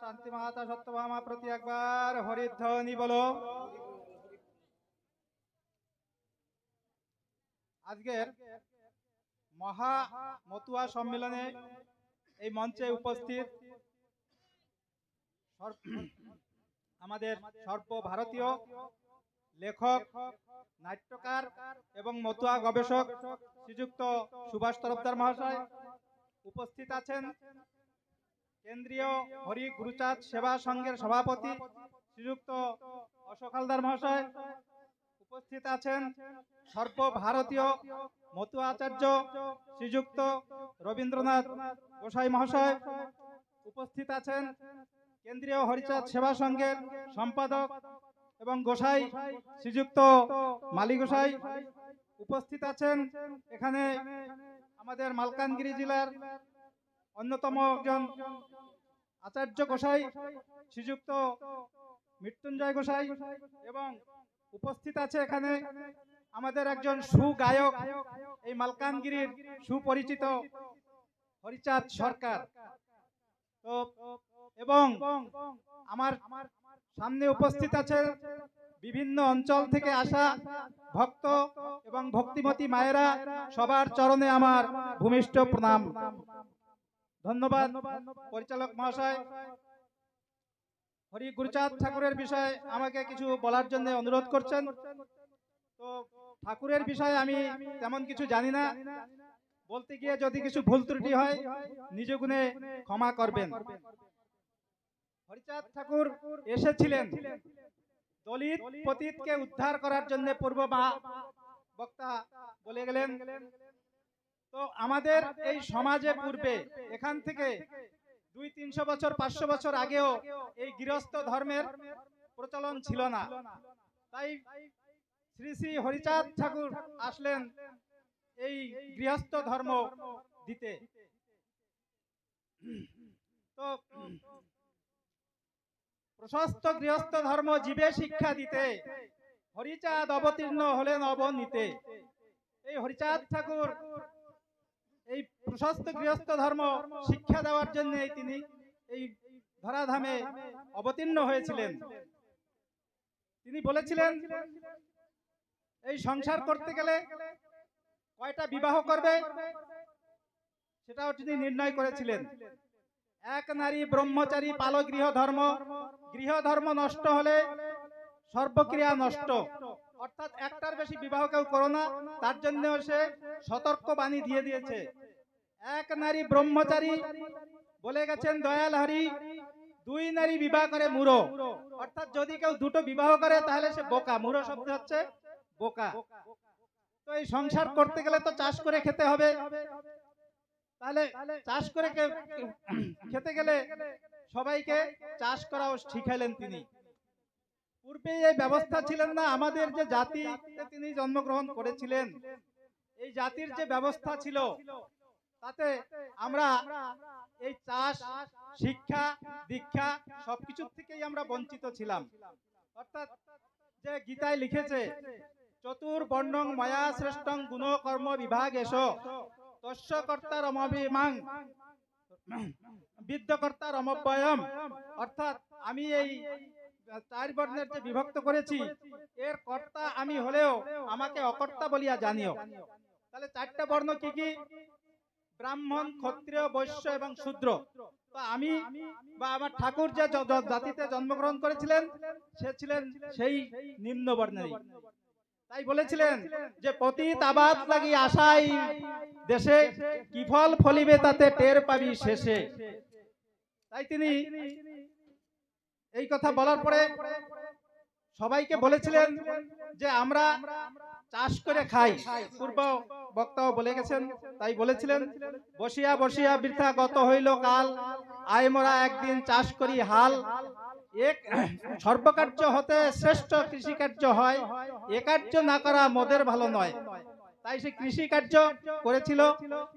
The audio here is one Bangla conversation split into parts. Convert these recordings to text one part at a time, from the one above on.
শান্তি মাতা সত্যভামা প্রতি একবার হরিধ্বনি বলো। আজকের মহা মতুয়া সম্মেলনে এই মঞ্চে উপস্থিত আমাদের সর্বভারতীয় লেখক, নাট্যকার এবং মতুয়া গবেষক শ্রীযুক্ত সুভাষ তরফদার মহাশয় উপস্থিত আছেন। কেন্দ্রীয় হরি গুরুচাঁদ সেবা সংঘের সভাপতি শ্রীযুক্ত অশোক হালদার মহাশয় উপস্থিত আছেন। সর্বভারতীয় মতুয়া আচার্য শ্রীযুক্ত রবীন্দ্রনাথ গোসাই মহাশয় উপস্থিত আছেন। কেন্দ্রীয় হরিচাঁদ সেবা সংঘের সম্পাদক এবং গোসাই শ্রীযুক্ত মালি গোসাই উপস্থিত আছেন। এখানে আমাদের মালকানগিরি জেলার অন্যতম একজন আচার্য গোসাই, শ্রীযুক্ত মৃত্যুঞ্জয় গোসাই এবং উপস্থিত আছে এখানে আমাদের একজন সুগায়ক, এই মালকানগিরির সুপরিচিত হরিচাঁদ সরকার। তো, এবং আমার সামনে উপস্থিত আছে বিভিন্ন অঞ্চল থেকে আসা ভক্ত এবং ভক্তিমতী মায়েরা সবার চরণে আমার ভূমিষ্ঠ প্রণাম। ধন্যবাদ পরিচালক মহাশয়। হরি গুরুচাঁদ ঠাকুরের বিষয়ে আমাকে কিছু বলার জন্য অনুরোধ করছেন। তো ঠাকুরের বিষয়ে আমি তেমন কিছু জানি না। বলতে গিয়ে যদি কিছু ভুল ত্রুটি হয় নিজ গুণে ক্ষমা করবেন। হরিচাঁদ ঠাকুর এসেছিলেন দলিত পতিতকে উদ্ধার করার জন্য পূর্ব মা বক্তা বলে গেলেন। তো আমাদের এই সমাজে পূর্বে এখান থেকে দুই তিনশো বছর পাঁচশো বছর আগেও এই গৃহস্থ ধর্মের প্রচলন ছিল না। তাই শ্রী শ্রী হরিচাঁদ ঠাকুর আসলেন এই গৃহস্থ ধর্ম দিতে। তো প্রশস্ত গৃহস্থ ধর্ম জীবে শিক্ষা দিতে হরিচাঁদ অবতীর্ণ হলেন অবনীতে। এই হরিচাঁদ ঠাকুর এই প্রশস্ত গৃহস্থ ধর্ম শিক্ষা দেওয়ার জন্য তিনি এই ধরাধামে অবতীর্ণ হয়েছিলেন। তিনি বলেছিলেন, এই সংসার করতে গেলে কয়টা বিবাহ করবে? সেটাও তিনি নির্ণয় করেছিলেন। এক নারী ব্রহ্মচারী পাল গৃহ ধর্ম গৃহ ধর্ম নষ্ট হলে সর্বক্রিয়া নষ্ট। অর্থাৎ একটার বেশি বিবাহ কেউ করো না, তার জন্য সে সতর্ক বাণী দিয়ে দিয়েছে। এক নারী ব্রহ্মচারী বলে গেছেন, দয়াল হরি, দুই নারী বিবাহ করে মুরো অর্থাৎ যদি কেউ দুটো বিবাহ করে, তাহলে সে বোকা। মুরো শব্দ হচ্ছে বোকা। তো এই সংসার করতে গেলে তো চাষ করে খেতে হবে। তাহলে চাষ করে খেতে গেলে সবাইকে চাষ করাও শিখাইলেন তিনি। পূর্বে এই ব্যবস্থা ছিলেন না, আমাদের যে জাতি তিনি জন্মগ্রহণ করেছিলেন। এই জাতির যে ব্যবস্থা ছিল, তাতে আমরা এই চাষ, শিক্ষা, দীক্ষা সবকিছুর থেকেই আমরা বঞ্চিত ছিলাম। অর্থাৎ যে গীতায় লিখেছে, চতুর বর্ণং ময়া শ্রেষ্ঠং গুণ কর্ম বিভাগ এসো তস্য কর্তার বিদ্যকর্তার অমব্যয়ম অর্থাৎ আমি এই চার বর্ণের যে বিভক্ত করেছি। এর কর্তা আমি হলেও আমাকে অকর্তা বলিয়া জানিও। তাহলে চারটা বর্ণ কি কি? ব্রাহ্মণ ক্ষত্রিয় বৈশ্য এবং শূদ্র। তো আমি বা আমার ঠাকুর যে জাতিতে জন্মগ্রহণ করেছিলেন সে ছিলেন সেই নিম্ন বর্ণেরই। তাই বলেছিলেন যে পতিত আবাদ লাগি আশাই দেশে কি ফল ফলিবে তাতে টের পাবি শেষে। তাই তিনি এই কথা বলার পরে সবাইকে বলেছিলেন যে আমরা চাষ করে খাই। পূর্ব বক্তাও বলে গেছেন, তাই বলেছিলেন, বসিয়া বসিয়া বৃথা গত হইল কাল, আয় মোরা একদিন চাষ করি হাল। এক সর্বকার্য হতে শ্রেষ্ঠ কৃষিকার্য হয় এ কার্য না করা মোদের ভালো নয়। তাই সে কৃষি কার্য করেছিল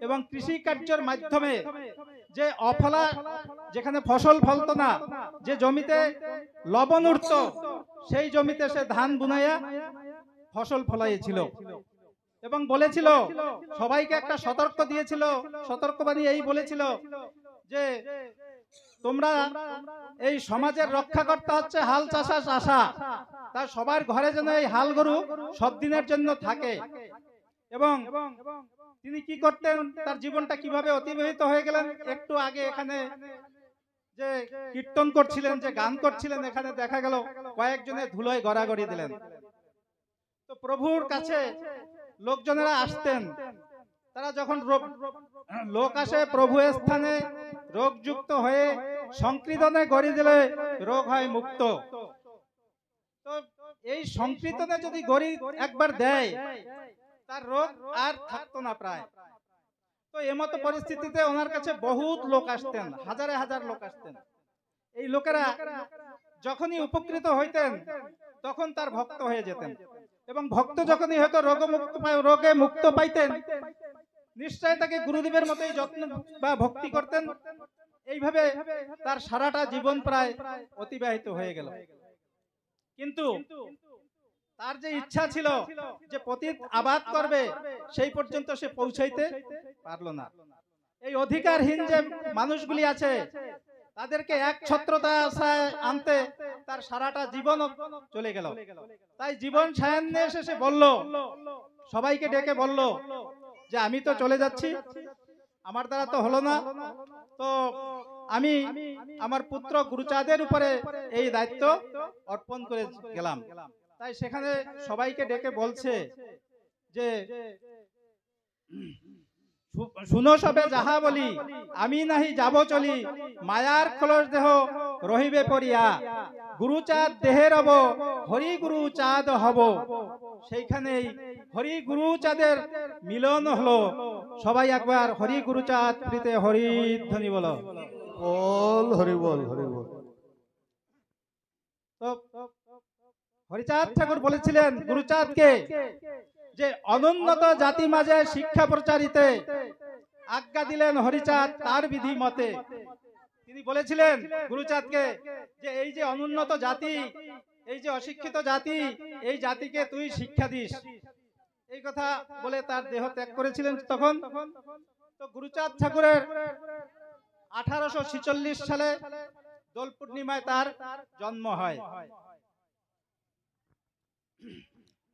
এবং কৃষি কার্যের মাধ্যমে যে অফলা যেখানে ফসল ফলতো না, যে জমিতে লবণ উঠত, সেই জমিতে সে ধান বুনাইয়া ফসল ফলাইছিল। এবং বলেছিল, সবাইকে একটা সতর্ক দিয়েছিল, সতর্কবাণী এই বলেছিল যে তোমরা এই সমাজের রক্ষাকর্তা হচ্ছে হাল চাষা চাষা তা সবার ঘরে যেন এই হাল গরু সব দিনের জন্য থাকে। এবং তিনি কি করতেন? তার জীবনটা কীভাবে অতিবাহিত হয়ে গেলেন? একটু আগে এখানে যে কীর্তন করছিলেন যে গান করছিলেন এখানে দেখা গেল কয়েকজনে ধুলোয় গড়াগড়ি দিলেন। তো প্রভুর কাছে লোকজনেরা আসতেন। তারা যখন লোক আসে প্রভু স্থানে রোগযুক্ত হয়ে সংকীর্তনে গড়ি দিলে রোগ হয় মুক্ত। তো এই সংকীর্তনে যদি গড়ি একবার দেয় তার রোগ আর থাকতো না প্রায়। তো এমতো পরিস্থিতিতে ওনার কাছে বহুত লোক আসতেন, হাজারে হাজার লোক আসতেন। এই লোকেরা যখনই উপকৃত হইতেন, তখন তার ভক্ত হয়ে যেতেন। এবং ভক্ত যখনই হয়তো রোগমুক্ত রোগে মুক্ত পাইতেন, নিশ্চয় তাকে গুরুদেবের মতোই যত্ন বা ভক্তি করতেন। এইভাবে তার সারাটা জীবন প্রায় অতিবাহিত হয়ে গেল। কিন্তু তার যে ইচ্ছা ছিল যে পতিত আবাদ করবে সেই পর্যন্ত সে পৌঁছাইতে পারল না। এই অধিকারহীন যে মানুষগুলি আছে তাদেরকে এক ছত্রতা আনতে তার সারাটা জীবন চলে গেল। তাই জীবন সায়ান্নে এসে সে বলল সবাইকে ডেকে বলল যে আমি তো চলে যাচ্ছি আমার দ্বারা তো হলো না। তো আমি আমার পুত্র গুরুচাঁদের উপরে এই দায়িত্ব অর্পণ করে গেলাম। তাই সেখানে সবাইকে ডেকে বলছে যে শুনো সবে যাহা বলি আমি নাহি যাব চলি মায়ার খলস দেহ রহিবে পড়িয়া গুরুচাঁদ দেহে রব হরি গুরু চাঁদ হব। সেইখানেই হরি গুরু চাঁদের মিলন হলো। সবাই একবার হরি গুরু চাঁদ প্রীতে হরি ধ্বনি বলো। বল হরি বল হরি বল। হরিচাঁদ ঠাকুর বলেছিলেন গুরুচাঁদকে যে অনুন্নত জাতি মাঝে শিক্ষা প্রচারিতে আজ্ঞা দিলেন হরিচাঁদ তার বিধি মতে তিনি বলেছিলেন গুরুচাঁদকে যে এই যে অনুন্নত জাতি এই যে অশিক্ষিত জাতি এই জাতিকে তুই শিক্ষা দিস। এই কথা বলে তার দেহ ত্যাগ করেছিলেন তখন। তো গুরুচাঁদ ঠাকুরের আঠারোশো ছেচল্লিশ সালে দোল পূর্ণিমায় তার জন্ম হয়।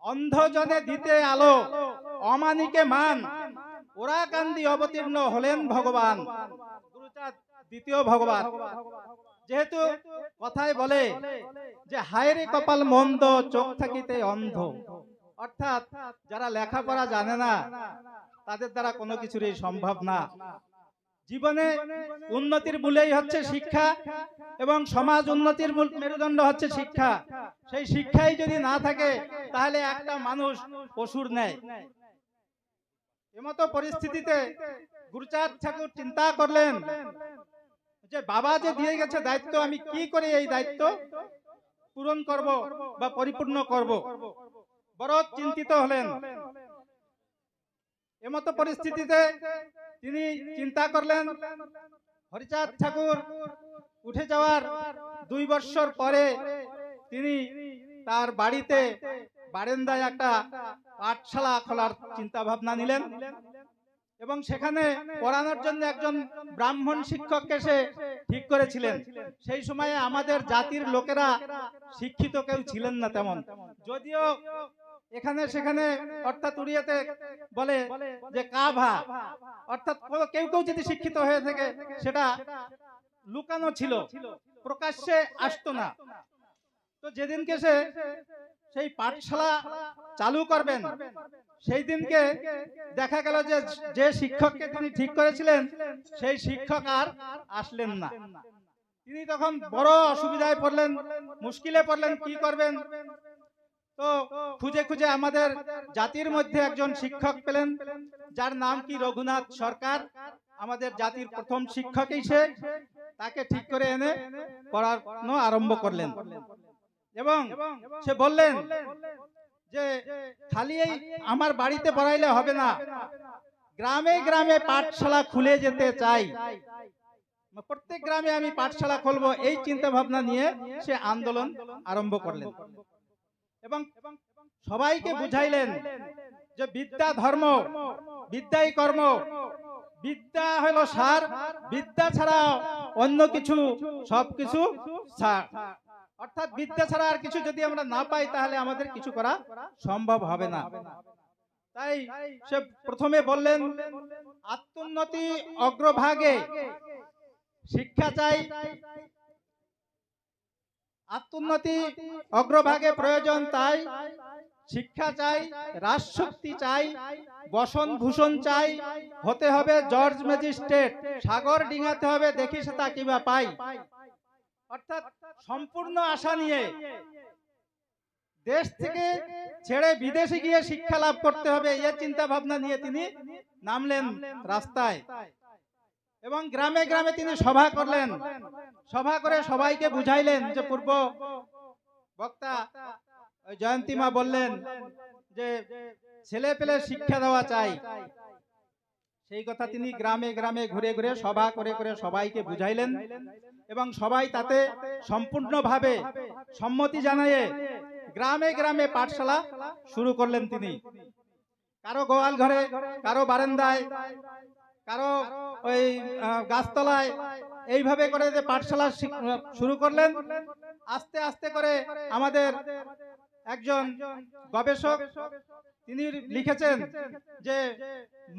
অন্ধজনে দিতে আলো, অমানিকে মান। ওরা কান্দি অবতীর্ণ হলেন ভগবান। দ্বিতীয় ভগবান। যেহেতু কথায় বলে যে, হায়রে কপাল মন্দ, চোখ থাকিতে অন্ধ। অর্থাৎ যারা লেখাপড়া জানে না, তাদের দ্বারা কোনো কিছুরই সম্ভব না। জীবনে উন্নতির মূলেই হচ্ছে শিক্ষা এবং সমাজ উন্নতির মূল মেরুদণ্ড হচ্ছে শিক্ষা। সেই শিক্ষাই যদি না থাকে তাহলে একটা মানুষ পশুর নেয় এমতো পরিস্থিতিতে গুরুচাঁদ ঠাকুর চিন্তা করলেন যে বাবা যে দিয়ে গেছে দায়িত্ব আমি কি করে এই দায়িত্ব পূরণ করব বা পরিপূর্ণ করব? বড় চিন্তিত হলেন। এমতো পরিস্থিতিতে তিনি চিন্তা করলেন, হরিচাঁদ ঠাকুর উঠে যাওয়ার দুই বছর পরে তিনি তার বাড়িতে বারেন্দায় একটা পাঠশালা খোলার চিন্তা ভাবনা নিলেন এবং সেখানে পড়ানোর জন্য একজন ব্রাহ্মণ শিক্ষককে সে ঠিক করেছিলেন। সেই সময়ে আমাদের জাতির লোকেরা শিক্ষিত কেউ ছিলেন না তেমন। যদিও এখানে সেখানে অর্থাৎ উড়িয়াতে বলে যে কাভা। অর্থাৎ কেউ কেউ যদি শিক্ষিত হয়ে থাকে সেটা লুকানো ছিল প্রকাশ্যে আসতো না। তো যেদিনকে সে সেই পাঠশালা চালু করবেন সেই দিনকে দেখা গেল যে যে শিক্ষককে তিনি ঠিক করেছিলেন সেই শিক্ষক আর আসলেন না। তিনি তখন বড় অসুবিধায় পড়লেন মুশকিলে পড়লেন কি করবেন? তো খুঁজে খুঁজে আমাদের জাতির মধ্যে একজন শিক্ষক পেলেন, যার নাম কি রঘুনাথ সরকার? আমাদের জাতির প্রথম শিক্ষকই সে। তাকে ঠিক করে এনে পড়ানো আরম্ভ করলেন। এবং সে বললেন যে, খালি এই আমার বাড়িতে পড়াইলে হবে না। গ্রামে গ্রামে পাঠশালা খুলে যেতে চাই। প্রত্যেক গ্রামে আমি পাঠশালা খুলবো। এই চিন্তা ভাবনা নিয়ে সে আন্দোলন আরম্ভ করলেন। এবং সবাইকে বুঝাইলেন যে বিদ্যা ধর্ম বিদ্যাই কর্ম। বিদ্যা হলো সার বিদ্যা ছাড়া অন্য কিছু সবকিছু সার। অর্থাৎ বিদ্যা ছাড়া আর কিছু যদি আমরা না পাই তাহলে আমাদের কিছু করা সম্ভব হবে না। তাই সে প্রথমে বললেন আত্মোন্নতি অগ্রভাগে শিক্ষা চাই আত্মোন্নতি অগ্রভাগে প্রয়োজন তাই শিক্ষা চাই রাজশক্তি চাই বসন ভূষণ চাই হতে হবে জর্জ ম্যাজিস্ট্রেট সাগর ডিঙাতে হবে দেখি সে তা কিবা পাই। অর্থাৎ সম্পূর্ণ আশা নিয়ে দেশ থেকে ছেড়ে বিদেশে গিয়ে শিক্ষা লাভ করতে হবে এই চিন্তা ভাবনা নিয়ে তিনি নামলেন রাস্তায়। এবং গ্রামে গ্রামে তিনি সভা করলেন। সভা করে সবাইকে বুঝাইলেন যে পূর্ব বক্তা জয়ন্তী মা বললেন যে ছেলে পেলে শিক্ষা দেওয়া চাই। সেই কথা তিনি গ্রামে গ্রামে ঘুরে ঘুরে সভা করে করে সবাইকে বুঝাইলেন এবং সবাই তাতে সম্পূর্ণভাবে সম্মতি জানিয়ে গ্রামে গ্রামে পাঠশালা শুরু করলেন তিনি। কারও গোয়াল ঘরে, কারও বারান্দায় কারও ওই গাছতলায় এইভাবে করে যে পাঠশালা শুরু করলেন আস্তে আস্তে করে আমাদের একজন গবেষক তিনি লিখেছেন যে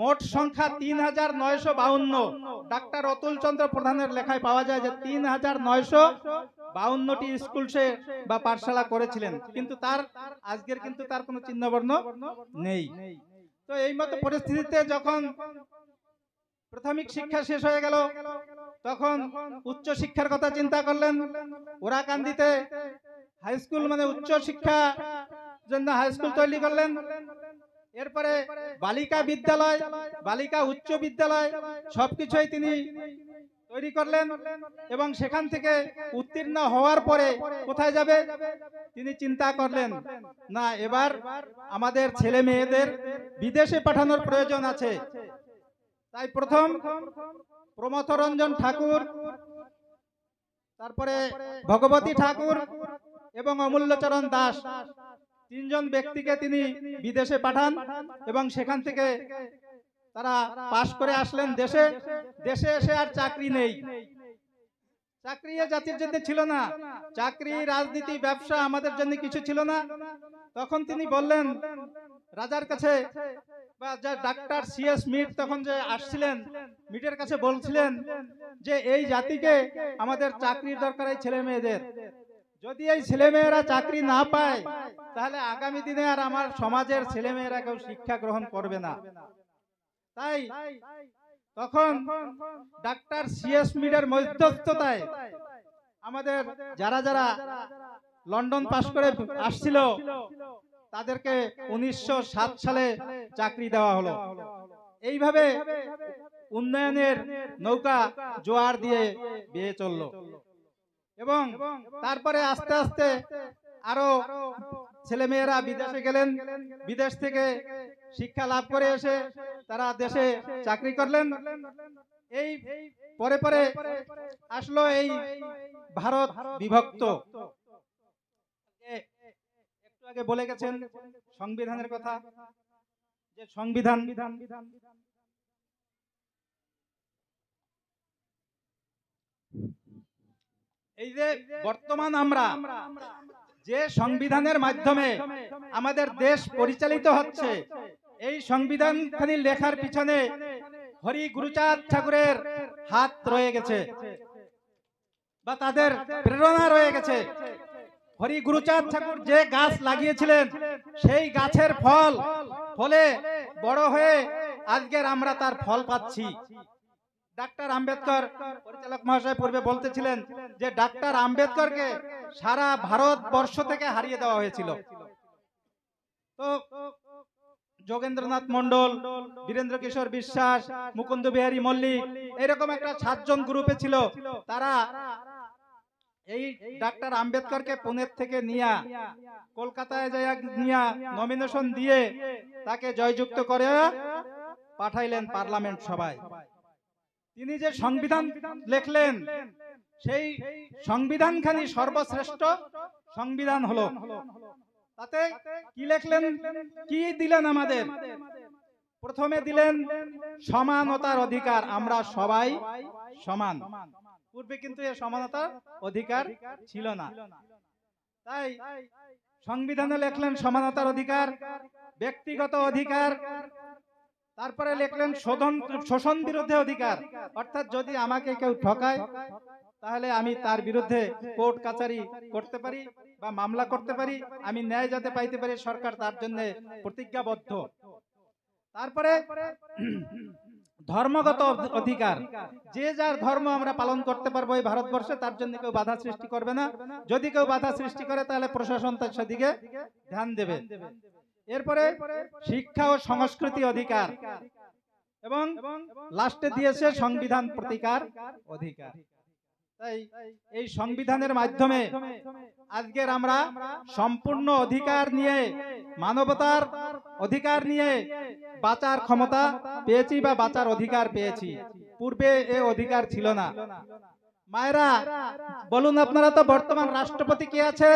মোট সংখ্যা তিন হাজার নয়শো বাউন্ন। ডাক্তার অতুল চন্দ্র প্রধানের লেখায় পাওয়া যায় যে তিন হাজার নয়শো বাউন্নটি স্কুল সে বা পাঠশালা করেছিলেন। কিন্তু তার আজকের কিন্তু তার কোনো চিহ্নবর্ণ নেই। তো এই মতো পরিস্থিতিতে যখন প্রাথমিক শিক্ষা শেষ হয়ে গেল। তখন উচ্চ শিক্ষার কথা চিন্তা করলেন। ওরা ওরাকান্দিতে হাই স্কুল মানে উচ্চ শিক্ষা জন্য হাই স্কুল তৈরি করলেন। এরপরে বালিকা বিদ্যালয় বালিকা উচ্চ বিদ্যালয় সবকিছুই তিনি তৈরি করলেন এবং সেখান থেকে উত্তীর্ণ হওয়ার পরে কোথায় যাবে? তিনি চিন্তা করলেন না এবার আমাদের ছেলে মেয়েদের বিদেশে পাঠানোর প্রয়োজন আছে। তাই প্রথম প্রমথরঞ্জন ঠাকুর, তারপরে ভগবতী ঠাকুর এবং অমূল্যচরণ দাস, তিনজন ব্যক্তিকে তিনি বিদেশে পাঠান এবং সেখান থেকে তারা পাশ করে আসলেন দেশে। দেশে এসে আর চাকরি নেই। চাকরি জাতির জন্য ছিল না। চাকরি, রাজনীতি, ব্যবসা আমাদের জন্য কিছু ছিল না। তখন তিনি বললেন রাজার কাছে বা যা ডাক্তার সিএস মিট তখন যে আসছিলেন, মিটের কাছে বলছিলেন যে এই জাতিকে আমাদের চাকরির দরকার এই ছেলে মেয়েদের। যদি এই ছেলে মেয়েরা চাকরি না পায়, তাহলে আগামী দিনে আর আমার সমাজের ছেলে মেয়েরা কেউ শিক্ষা গ্রহণ করবে না। তাই তখন ডাক্তার সিএস মিডের মধ্যস্থতায় আমাদের যারা যারা লন্ডন পাশ করে আসছিল তাদেরকে উনিশশো সাত সালে চাকরি দেওয়া হলো। এইভাবে উন্নয়নের নৌকা জোয়ার দিয়ে বেয়ে চলল। এবং তারপরে আস্তে আস্তে আরও ছেলে মেয়েরা বিদেশে গেলেন, বিদেশ থেকে শিক্ষা লাভ করে এসে তারা দেশে চাকরি করলেন। এই পরে পরে আসলো এই ভারত বিভক্ত। আগে বলে গেছেন সংবিধানের কথা। যে সংবিধান বিধান বিধান এই যে বর্তমান আমরা যে সংবিধানের মাধ্যমে আমাদের দেশ পরিচালিত হচ্ছে এই সংবিধান খানি লেখার পিছনে হরি গুরুচাঁদ ঠাকুরের হাত রয়ে গেছে বা তাদের প্রেরণা রয়ে গেছে। হরি গুরুচাঁদ ঠাকুর যে গাছ লাগিয়েছিলেন, সেই গাছের ফল, ফলে বড় হয়ে আজকের আমরা তার ফল পাচ্ছি। ডাক্তার আম্বেদকর পরিচালক মহাশয় পূর্বে বলতেছিলেন যে ডাক্তার আম্বেদকরকে সারা ভারতবর্ষ থেকে হারিয়ে দেওয়া হয়েছিল। তো যোগেন্দ্রনাথ মন্ডল বীরেন্দ্র কিশোর বিশ্বাস, মুকুন্দ বিহারী মল্লিক, এরকম একটা সাতজন গ্রুপে ছিল। তারা এই ডাক্তার আম্বেদকরকে পুনের থেকে নিয়া, কলকাতায় যায় নিয়া নমিনেশন দিয়ে তাকে জয়যুক্ত করে পাঠাইলেন পার্লামেন্ট সভায়। তিনি যে সংবিধান লেখলেন, সেই সংবিধানখানি সর্বশ্রেষ্ঠ সংবিধান হলো। তাতে কি লেখলেন, কি দিলেন আমাদের? প্রথমে দিলেন সমানতার অধিকার, আমরা সবাই সমান। পূর্বে কিন্তু এ সমানতার অধিকার ছিল না। তাই সংবিধানে লিখলেন সমানতার অধিকার, ব্যক্তিগত অধিকার, তারপরে লেখলেন শোধন, শোষণ বিরুদ্ধে অধিকার। অর্থাৎ যদি আমাকে কেউ ঠকায়, তাহলে আমি তার বিরুদ্ধে কোর্ট কাচারি করতে পারি বা মামলা করতে পারি, আমি ন্যায় যাতে পাইতে পারি, সরকার তার জন্য প্রতিজ্ঞাবদ্ধ। তারপরে ধর্মগত অধিকার। যে যার ধর্ম আমরা পালন করতে পারব এই ভারতবর্ষে তার জন্য কেউ বাধা সৃষ্টি করবে না। যদি কেউ বাধা সৃষ্টি করে তাহলে প্রশাসন তার সেদিকে ধ্যান দেবে। এরপরে শিক্ষা ও সংস্কৃতি অধিকার। এবং লাস্টে দিয়েছে সংবিধান প্রতিকার অধিকার। তাই এই সংবিধানের মাধ্যমে আজকের আমরা সম্পূর্ণ অধিকার নিয়ে মানবতার অধিকার নিয়ে বাঁচার ক্ষমতা পেয়েছি বা বাঁচার অধিকার পেয়েছি। পূর্বে এ অধিকার ছিল না। মায়েরা, বলুন আপনারা তো বর্তমান রাষ্ট্রপতি কে আছে?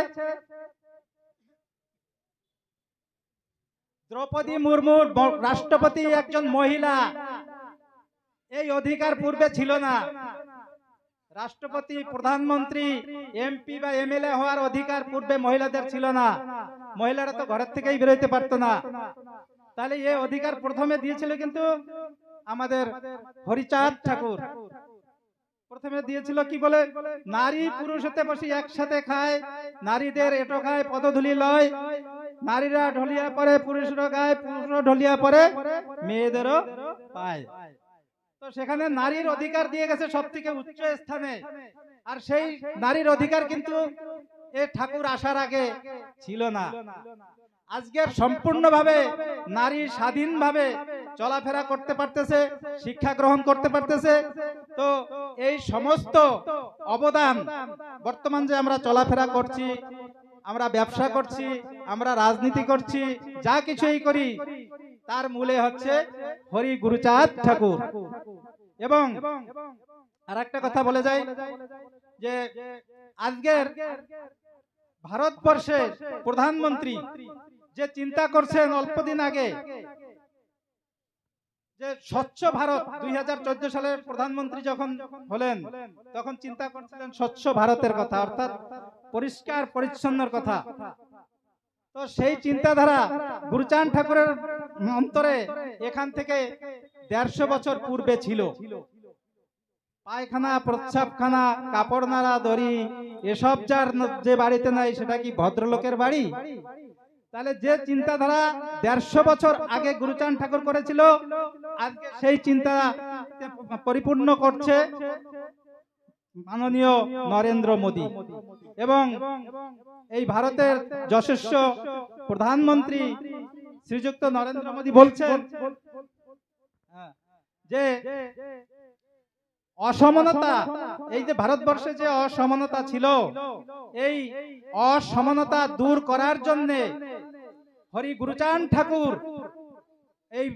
দ্রৌপদী মুর্মুর রাষ্ট্রপতি একজন মহিলা। এই অধিকার পূর্বে ছিল না। রাষ্ট্রপতি প্রধানমন্ত্রী এমপি বা এমএলএ হওয়ার অধিকার পূর্বে মহিলাদের ছিল না। মহিলারা তো ঘরের থেকেই বেরোতে পারতো না। তাহলে এ অধিকার প্রথমে দিয়েছিল কিন্তু আমাদের হরিচাঁদ ঠাকুর। প্রথমে দিয়েছিল কি বলে? নারী পুরুষ হতে বসে একসাথে খায় নারীদের এটো খায় পদধূলি লয়। নারীরা ঢলিয়া পরে পুরুষরা গায় পুরুষরা ঢলিয়া পরে মেয়েদেরও পায়। সেখানে নারীর অধিকার দিয়ে গেছে সব থেকে উচ্চ স্থানে। আর সেই নারীর অধিকার কিন্তু এ ঠাকুর আসার আগে ছিল না। আজকের সম্পূর্ণভাবে নারী স্বাধীনভাবে চলাফেরা করতে পারতেছে, শিক্ষা গ্রহণ করতে পারতেছে। তো এই সমস্ত অবদান বর্তমান যে আমরা চলাফেরা করছি, আমরা ব্যবসা করছি, আমরা রাজনীতি করছি, যা কিছুই করি তার মূলে হচ্ছে হরি গুরুচাঁদ ঠাকুর। এবং আর একটা কথা বলে যাই, যে আজকের ভারতবর্ষের প্রধানমন্ত্রী যে চিন্তা করছেন অল্পদিন আগে, যে স্বচ্ছ ভারত দুই হাজার চোদ্দ সালের প্রধানমন্ত্রী যখন হলেন, তখন চিন্তা করছিলেন স্বচ্ছ ভারতের কথা, অর্থাৎ পরিষ্কার, পরিচ্ছন্নর কথা। তো সেই চিন্তাধারা গুরুচাঁদ ঠাকুরের অন্তরে এখান থেকে দেড়শো বছর পূর্বে ছিল। পায়খানা, প্রস্রাবখানা কাপড় নাড়া দড়ি, এসব যার যে বাড়িতে নাই, সেটা কি ভদ্রলোকের বাড়ি? তাহলে যে চিন্তাধারা দেড়শো বছর আগে গুরুচান ঠাকুর করেছিল, আজকে সেই চিন্তা পরিপূর্ণ করছে মাননীয় নরেন্দ্র মোদী। এবং এই ভারতের যশস্ব প্রধানমন্ত্রী শ্রীযুক্ত নরেন্দ্র মোদী বলছেন হ্যাঁ, যে অসমানতা এই যে ভারতবর্ষে যে অসমানতা ছিল এই অসমানতা দূর করার জন্য হরি গুরুচাঁদ ঠাকুর এই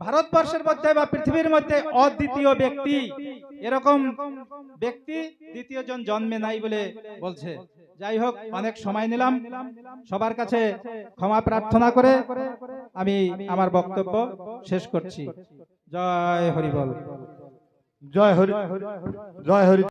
ভারতবর্ষের মধ্যে বা পৃথিবীর মধ্যে অদ্বিতীয় ব্যক্তি এরকম ব্যক্তি দ্বিতীয় জন জন্মে নাই বলে বলছে। যাই হোক অনেক সময় নিলাম। সবার কাছে ক্ষমা প্রার্থনা করে আমি আমার বক্তব্য শেষ করছি। জয় হরি বল। জয় হরি। জয় হরি।